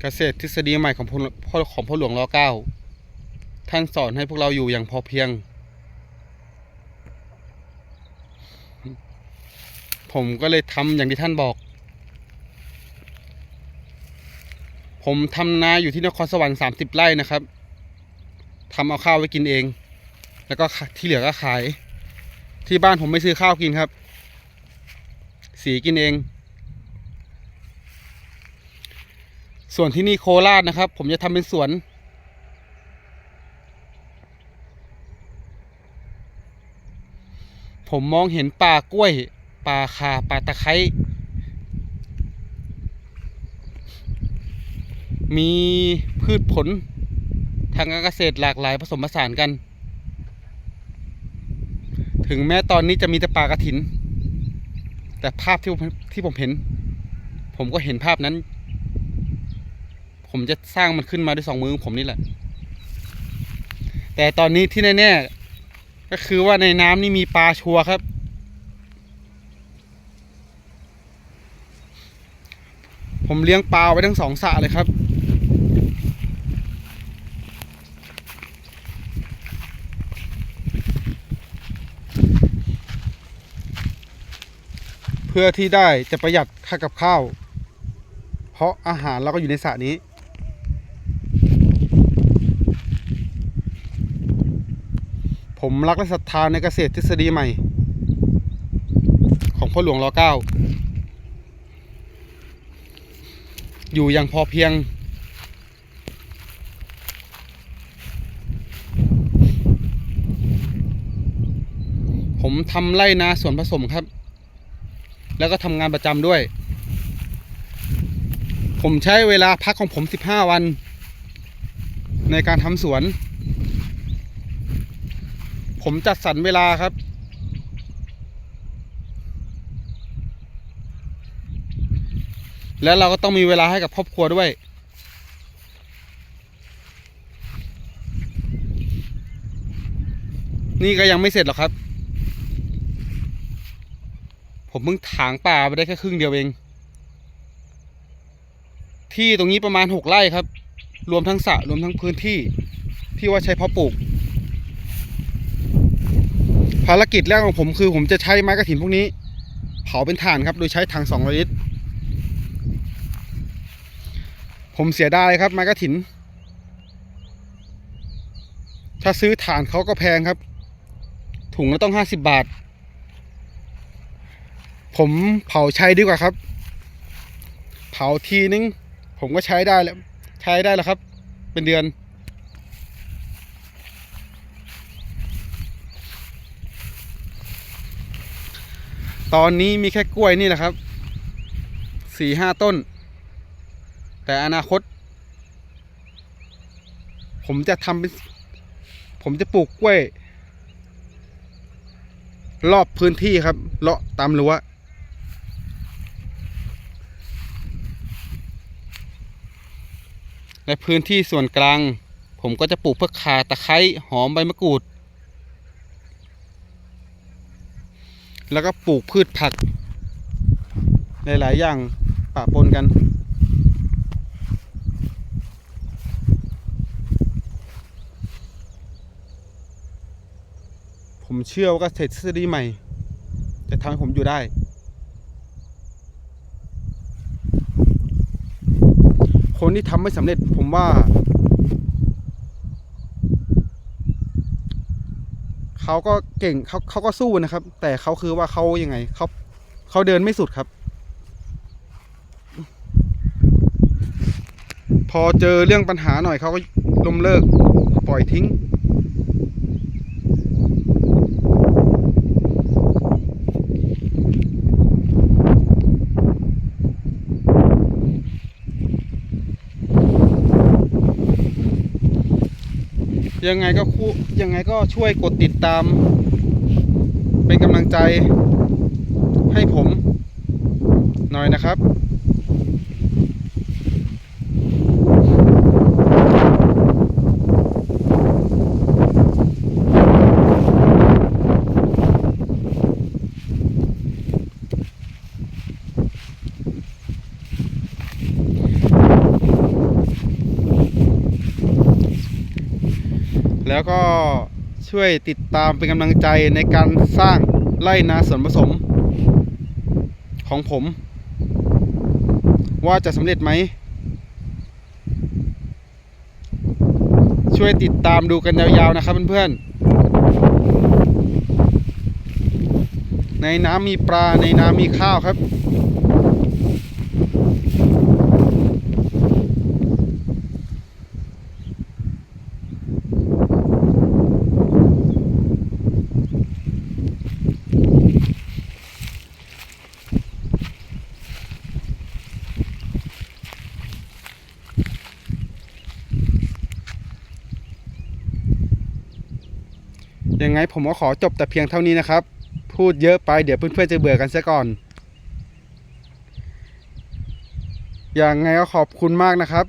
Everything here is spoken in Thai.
เกษตรทฤษฎีใหม่ของพ่อของพ่อหลวงรอเก้าท่านสอนให้พวกเราอยู่อย่างพอเพียง ผมก็เลยทำอย่างที่ท่านบอก ผมทำนาอยู่ที่นครสวรรค์สามสิบไร่นะครับทำเอาข้าวไว้กินเอง แล้วก็ที่เหลือก็ขาย ที่บ้านผมไม่ซื้อข้าวกินครับ สีกินเอง ส่วนที่นี่โคราชนะครับ ผมจะทำเป็นสวน ผมมองเห็นป่ากล้วย ป่าคาป่าตะไคร้มีพืชผลทางการเกษตรหลากหลายผสมผสานกัน ถึงแม้ตอนนี้จะมีแต่ป่ากระถิน แต่ภาพที่ผมที่ผมเห็น ผมก็เห็นภาพนั้น ผมจะสร้างมันขึ้นมาด้วยสองมือของผมนี่แหละ แต่ตอนนี้ที่แน่ๆก็คือว่าในน้ำนี่มีปลาชัวครับ ผมเลี้ยงปลาไว้ทั้งสองสระเลยครับเพื่อที่ได้จะประหยัดค่ากับข้าว เพราะอาหารเราก็อยู่ในสระนี้ ผมรักและศรัทธาในเกษตรทฤษฎีใหม่ ของพ่อหลวงรอเก้าอยู่อย่างพอเพียง ผมทำไร่นาสวนผสมครับ แล้วก็ทำงานประจำด้วย ผมใช้เวลาพักของผม 15 วัน ในการทำสวน ผมจัดสรรเวลาครับ แล้วเราก็ต้องมีเวลาให้กับครอบครัวด้วย นี่ก็ยังไม่เสร็จหรอกครับ ผมเพิ่งถางป่าไปได้แค่ครึ่งเดียวเอง ที่ตรงนี้ประมาณหกไร่ครับ รวมทั้งสระรวมทั้งพื้นที่ที่ว่าใช้เพาะปลูก ภารกิจแรกของผมคือ ผมจะใช้ไม้กระถินพวกนี้ เผาเป็นถ่านครับ โดยใช้ถังสองลิตร ผมเสียดายครับไม้กระถิน ถ้าซื้อถ่านเขาก็แพงครับ ถุงละต้องห้าสิบบาท ผมเผาใช้ดีกว่าครับ เผาทีนึง ผมก็ใช้ได้แล้ว ใช้ได้แล้วครับ เป็นเดือน ตอนนี้มีแค่กล้วยนี่แหละครับสี่ห้าต้น แต่อนาคต ผมจะทำเป็น ผมจะปลูกกล้วย รอบพื้นที่ครับ เลาะตามรั้วในพื้นที่ส่วนกลาง ผมก็จะปลูกพวกข่าตะไคร้หอมใบมะกรูด แล้วก็ปลูกพืชผัก หลาย ๆ อย่างปะปนกัน ผมเชื่อว่าเกษตรทฤษฎีใหม่ จะทำให้ผมอยู่ได้ คนที่ทำไม่สำเร็จผมว่า เขาก็เก่งเขาเขาก็สู้นะครับ แต่เขาคือว่าเขายังไงเขาเขาเดินไม่สุดครับ พอเจอเรื่องปัญหาหน่อยเขาก็ล้มเลิกปล่อยทิ้ง ยังไงก็คู่ยังไงก็ช่วยกดติดตาม เป็นกำลังใจให้ผม หน่อยนะครับ แล้วก็ช่วยติดตามเป็นกำลังใจในการสร้างไร่นาส่วนผสม ของผม ว่าจะสำเร็จไหม ช่วยติดตามดูกันยาวๆนะครับเพื่อนๆ ในน้ำมีปลาในน้ำมีข้าวครับ ยังไงผมก็ขอจบแต่เพียงเท่านี้นะครับ พูดเยอะไปเดี๋ยวเพื่อนๆจะเบื่อกันซะก่อน อย่างไงก็ขอบคุณมากนะครับ